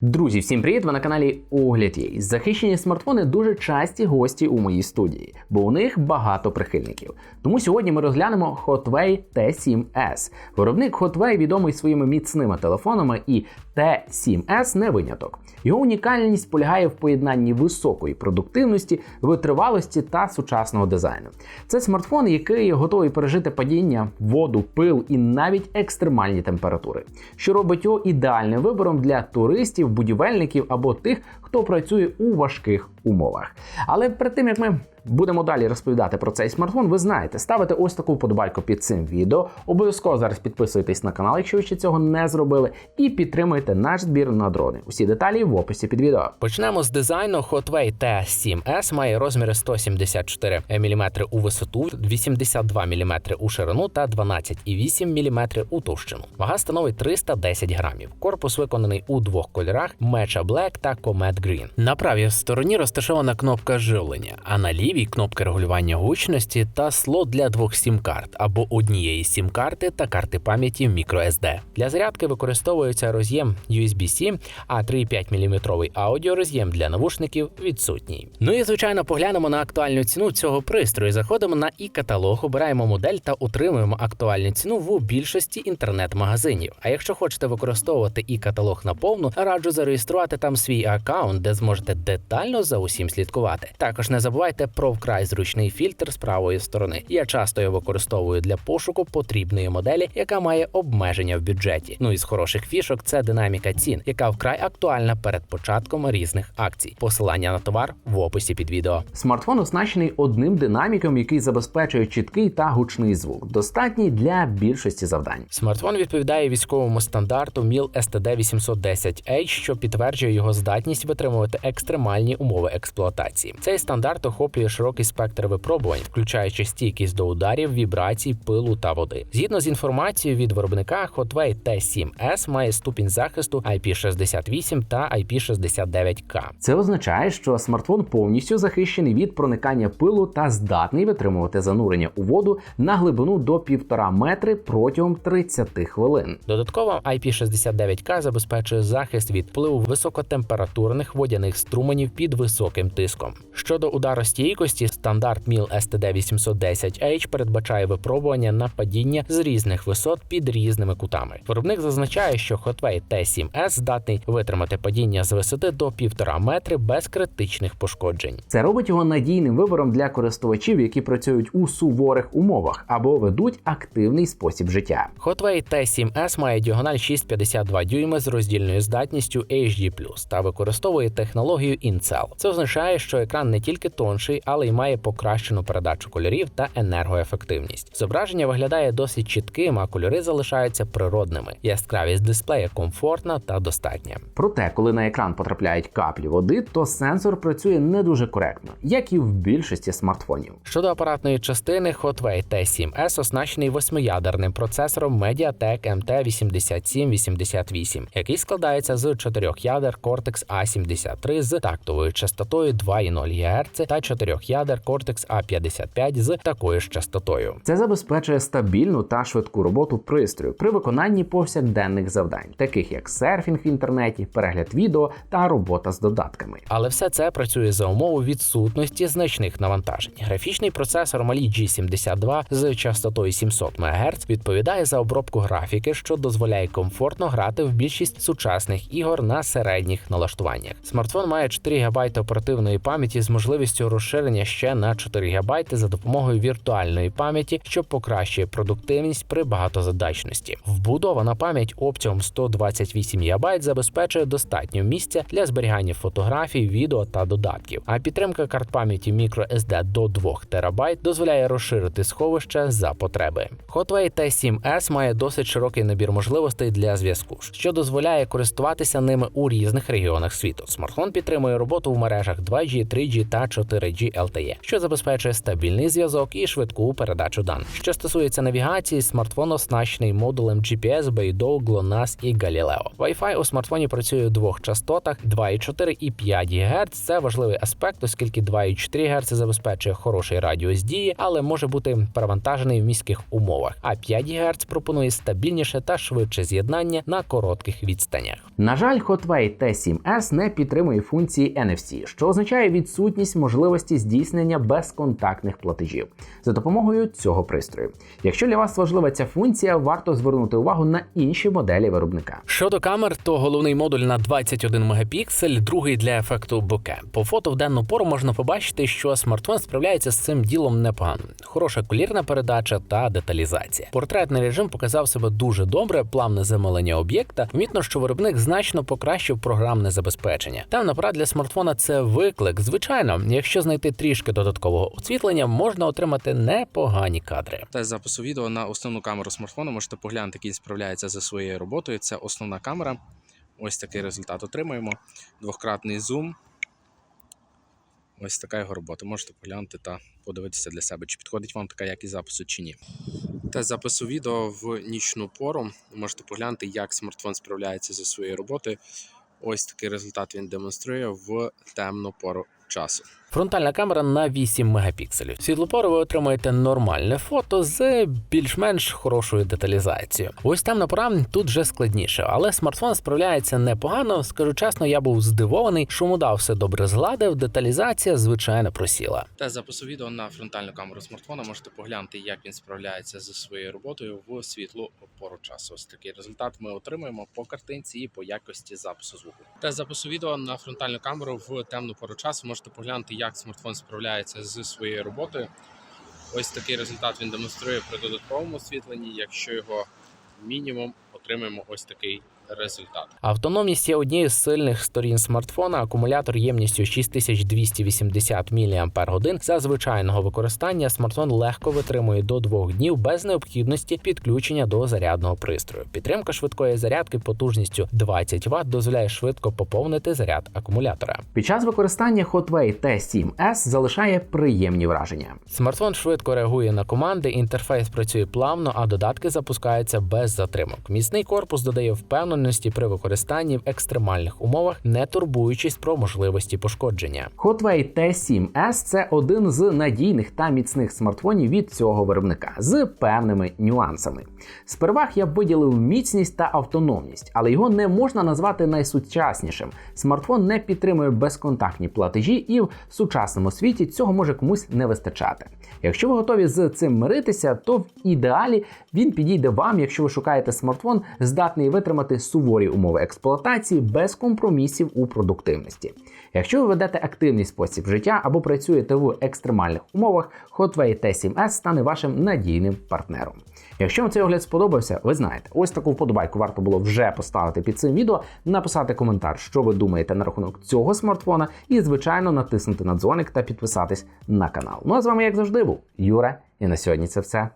Друзі, всім привіт! Ви на каналі Огляд Є. Захищені смартфони дуже часті гості у моїй студії, бо у них багато прихильників. Тому сьогодні ми розглянемо Hotway T7S. Виробник Hotway відомий своїми міцними телефонами, і T7S не виняток. Його унікальність полягає в поєднанні високої продуктивності, витривалості та сучасного дизайну. Це смартфон, який готовий пережити падіння, воду, пил і навіть екстремальні температури, що робить його ідеальним вибором для туристів, будівельників або тих, хто працює у важких умовах. Але перед тим як ми будемо далі розповідати про цей смартфон, ви знаєте, ставите ось таку вподобайку під цим відео. Обов'язково зараз підписуйтесь на канал, якщо ви ще цього не зробили, і підтримуйте наш збір на дрони. Усі деталі в описі під відео. Почнемо з дизайну. Hotway T7S має розміри 174 мм у висоту, 82 мм у ширину та 12,8 мм у товщину. Вага становить 310 грамів. Корпус виконаний у двох кольорах: Matcha Black та Comet Green. На правій стороні розташована кнопка живлення, а на лівій кнопка регулювання гучності та слот для двох сім-карт або однієї сім-карти та карти пам'яті microSD. Для зарядки використовується роз'єм USB-C, а 3,5 мм аудіороз'єм для навушників відсутній. Ну і звичайно поглянемо на актуальну ціну цього пристрою. Заходимо на і-каталог, обираємо модель та утримуємо актуальну ціну в більшості інтернет-магазинів. А якщо хочете використовувати і-каталог наповну, раджу зареєструвати там свій аккаунт, де зможете детально за усім слідкувати. Також не забувайте про вкрай зручний фільтр з правої сторони. Я часто його використовую для пошуку потрібної моделі, яка має обмеження в бюджеті. Ну і з хороших фішок це динаміка цін, яка вкрай актуальна перед початком різних акцій. Посилання на товар в описі під відео. Смартфон оснащений одним динаміком, який забезпечує чіткий та гучний звук, достатній для більшості завдань. Смартфон відповідає військовому стандарту MIL STD 810H, що підтверджує його здатність витримувати екстремальні умови експлуатації. Цей стандарт охоплює широкий спектр випробувань, включаючи стійкість до ударів, вібрацій, пилу та води. Згідно з інформацією від виробника, Hotway T7S має ступінь захисту IP68 та IP69K. Це означає, що смартфон повністю захищений від проникання пилу та здатний витримувати занурення у воду на глибину до 1,5 метри протягом 30 хвилин. Додатково IP69K забезпечує захист від впливу високотемпературних водяних струменів під високим тиском. Щодо ударостійкості, стандарт MIL STD 810H передбачає випробування на падіння з різних висот під різними кутами. Виробник зазначає, що Hotway T7S здатний витримати падіння з висоти до 1,5 метри без критичних пошкоджень. Це робить його надійним вибором для користувачів, які працюють у суворих умовах або ведуть активний спосіб життя. Hotway T7S має діагональ 6,52 дюйми з роздільною здатністю HD+, та використовує технологію Incel. Це означає, що екран не тільки тонший, але й має покращену передачу кольорів та енергоефективність. Зображення виглядає досить чітким, а кольори залишаються природними. Яскравість дисплея комфортна та достатня. Проте, коли на екран потрапляють каплі води, то сенсор працює не дуже коректно, як і в більшості смартфонів. Щодо апаратної частини, Hotway T7S оснащений восьмиядерним процесором Mediatek MT8788, який складається з чотирьох ядер Cortex A73 з тактовою частотою 2,0 ГГц та чотирьох ядер Cortex A55 з такою ж частотою. Це забезпечує стабільну та швидку роботу пристрою при виконанні повсякденних завдань, таких як серфінг в інтернеті, перегляд відео та робота з додатками. Але все це працює за умови відсутності значних навантажень. Графічний процесор Mali G72 з частотою 700 МГц відповідає за обробку графіки, що дозволяє комфортно грати в більшість сучасних ігор на середніх налаштуваннях. Смартфон має 4 ГБ оперативної пам'яті з можливістю розширення ще на 4 ГБ за допомогою віртуальної пам'яті, що покращує продуктивність при багатозадачності. Вбудована пам'ять обсягом 128 ГБ забезпечує достатньо місця для зберігання фотографій, відео та додатків. А підтримка карт пам'яті microSD до 2 ТБ дозволяє розширити сховище за потреби. Hotway T7S має досить широкий набір можливостей для зв'язку, що дозволяє користуватися ними у різних регіонах світу. Смартфон підтримує роботу в мережі мережах 2G, 3G та 4G LTE, що забезпечує стабільний зв'язок і швидку передачу даних. Що стосується навігації, смартфон оснащений модулем GPS, Beidou, GLONASS і Galileo. Wi-Fi у смартфоні працює у двох частотах 2,4 і 5 ГГц. Це важливий аспект, оскільки 2,4 ГГц забезпечує хороший радіус дії, але може бути перевантажений в міських умовах. А 5 ГГц пропонує стабільніше та швидше з'єднання на коротких відстанях. На жаль, Hotway T7S не підтримує функції NFC, що означає відсутність можливості здійснення безконтактних платежів за допомогою цього пристрою. Якщо для вас важлива ця функція, варто звернути увагу на інші моделі виробника. Щодо камер, то головний модуль на 21 мегапіксель, другий для ефекту боке. По фото в денну пору можна побачити, що смартфон справляється з цим ділом непогано. Хороша колірна передача та деталізація. Портретний режим показав себе дуже добре, плавне замилення об'єкта. Вмітно, що виробник значно покращив програмне забезпечення. Темна пора для смартфона це виклик. Звичайно, якщо знайти трішки додаткового освітлення, можна отримати непогані кадри. Тест запису відео на основну камеру смартфону. Можете поглянути, як він справляється за своєю роботою. Це основна камера. Ось такий результат отримуємо. Двократний зум. Ось така його робота. Можете поглянути та подивитися для себе, чи підходить вам така якість запису чи ні. Тест запису відео в нічну пору. Можете поглянути, як смартфон справляється зі своєю роботою. Ось такий результат він демонструє в темну пору часу. Фронтальна камера на 8 мегапікселів. Світлопору ви отримаєте нормальне фото з більш-менш хорошою деталізацією. Ось там на пора тут вже складніше, але смартфон справляється непогано. Скажу чесно, я був здивований, шумода все добре згладив, деталізація звичайно просіла. Тест запису відео на фронтальну камеру смартфона можете поглянути, як він справляється зі своєю роботою в світлу пору часу. Ось такий результат ми отримуємо по картинці і по якості запису звуку. Тест запису відео на фронтальну камеру в темну пору часу можете поглянути, як смартфон справляється з своєю роботою. Ось такий результат він демонструє при додатковому освітленні. Якщо його мінімум, отримаємо ось такий результат. Автономність є однією з сильних сторін смартфона. Акумулятор ємністю 6280 мАч. За звичайного використання смартфон легко витримує до двох днів без необхідності підключення до зарядного пристрою. Підтримка швидкої зарядки потужністю 20 Вт дозволяє швидко поповнити заряд акумулятора. Під час використання Hotway T7S залишає приємні враження. Смартфон швидко реагує на команди, інтерфейс працює плавно, а додатки запускаються без затримок. Міцний корпус додає впевненості при використанні в екстремальних умовах, не турбуючись про можливості пошкодження. Hotway T7S – це один з надійних та міцних смартфонів від цього виробника з певними нюансами. З переваг я б виділив міцність та автономність, але його не можна назвати найсучаснішим. Смартфон не підтримує безконтактні платежі, і в сучасному світі цього може комусь не вистачати. Якщо ви готові з цим миритися, то в ідеалі він підійде вам, якщо ви шукаєте смартфон, здатний витримати суворі умови експлуатації без компромісів у продуктивності. Якщо ви ведете активний спосіб життя або працюєте в екстремальних умовах, Hotway T7S стане вашим надійним партнером. Якщо вам цей огляд сподобався, ви знаєте, ось таку вподобайку варто було вже поставити під цим відео, написати коментар, що ви думаєте на рахунок цього смартфона, і, звичайно, натиснути на дзвоник та підписатись на канал. Ну а з вами, як завжди, був Юра, і на сьогодні це все.